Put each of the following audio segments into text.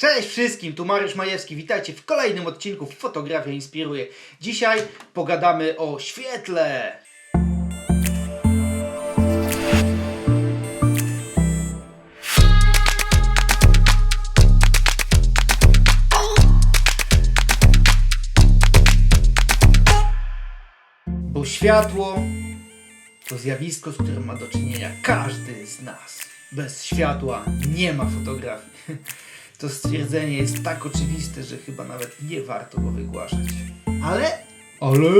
Cześć wszystkim, tu Mariusz Majewski. Witajcie w kolejnym odcinku Fotografia Inspiruje. Dzisiaj pogadamy o świetle. Bo światło to zjawisko, z którym ma do czynienia każdy z nas. Bez światła nie ma fotografii. To stwierdzenie jest tak oczywiste, że chyba nawet nie warto go wygłaszać. Ale. Ale.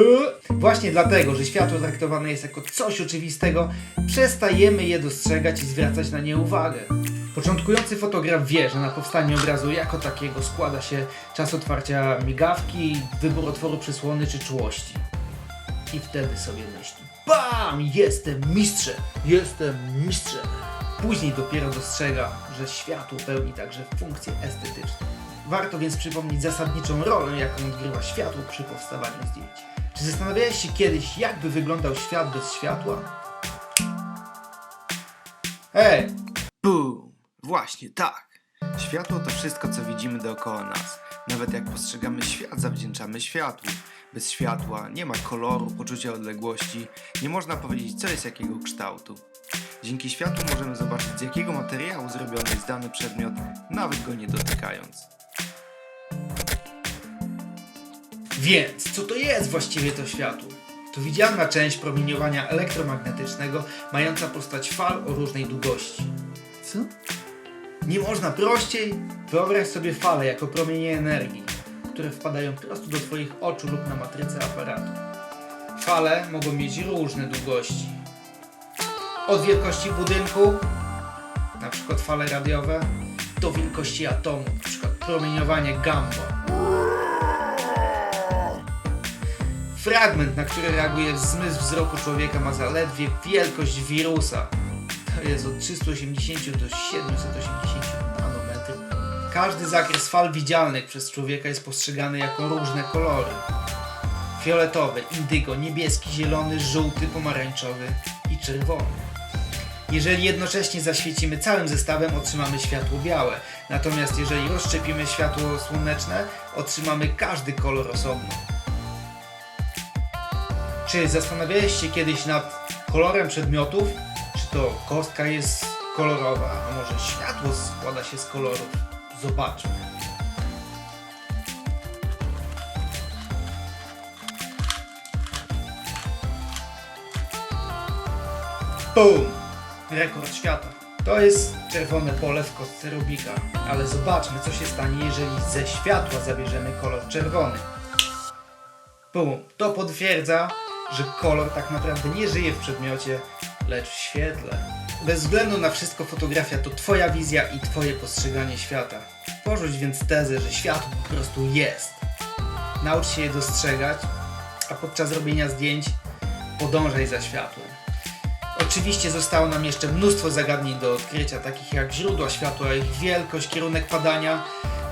Właśnie dlatego, że światło traktowane jest jako coś oczywistego, przestajemy je dostrzegać i zwracać na nie uwagę. Początkujący fotograf wie, że na powstanie obrazu jako takiego składa się czas otwarcia migawki, wybór otworu przysłony czy czułości. I wtedy sobie myśli: BAM! Jestem mistrzem! Jestem mistrzem! Później dopiero dostrzega, że światło pełni także funkcje estetyczne. Warto więc przypomnieć zasadniczą rolę, jaką odgrywa światło przy powstawaniu zdjęć. Czy zastanawiałeś się kiedyś, jakby wyglądał świat bez światła? Hej! Bum! Właśnie tak! Światło to wszystko, co widzimy dookoła nas. Nawet jak postrzegamy świat, zawdzięczamy światłu. Bez światła nie ma koloru, poczucia odległości, nie można powiedzieć, co jest jakiego kształtu. Dzięki światłu możemy zobaczyć, z jakiego materiału zrobiony jest dany przedmiot, nawet go nie dotykając. Więc, co to jest właściwie to światło? To widzialna część promieniowania elektromagnetycznego, mająca postać fal o różnej długości. Co? Nie można prościej? Wyobraź sobie fale jako promienie energii, które wpadają prosto do Twoich oczu lub na matrycę aparatu. Fale mogą mieć różne długości. Od wielkości budynku, na przykład fale radiowe, do wielkości atomu, na przykład promieniowanie gamma. Fragment, na który reaguje zmysł wzroku człowieka ma zaledwie wielkość wirusa. To jest od 380 do 780 nanometrów. Każdy zakres fal widzialnych przez człowieka jest postrzegany jako różne kolory. Fioletowy, indygo, niebieski, zielony, żółty, pomarańczowy i czerwony. Jeżeli jednocześnie zaświecimy całym zestawem, otrzymamy światło białe. Natomiast jeżeli rozszczepimy światło słoneczne, otrzymamy każdy kolor osobno. Czy zastanawiałeś się kiedyś nad kolorem przedmiotów? Czy to kostka jest kolorowa, a może światło składa się z kolorów? Zobaczmy. Boom! Rekord świata. To jest czerwone pole w kostce Rubika. Ale zobaczmy, co się stanie, jeżeli ze światła zabierzemy kolor czerwony. Bum. To potwierdza, że kolor tak naprawdę nie żyje w przedmiocie, lecz w świetle. Bez względu na wszystko fotografia to Twoja wizja i Twoje postrzeganie świata. Porzuć więc tezę, że światło po prostu jest. Naucz się je dostrzegać, a podczas robienia zdjęć podążaj za światłem. Oczywiście zostało nam jeszcze mnóstwo zagadnień do odkrycia, takich jak źródła światła, ich wielkość, kierunek padania,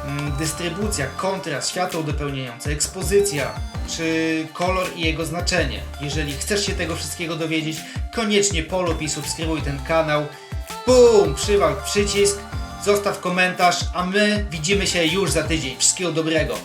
mm, dystrybucja, kontrast, światło dopełniające, ekspozycja czy kolor i jego znaczenie. Jeżeli chcesz się tego wszystkiego dowiedzieć, koniecznie polub i subskrybuj ten kanał. Bum! Przywal przycisk, zostaw komentarz, a my widzimy się już za tydzień. Wszystkiego dobrego!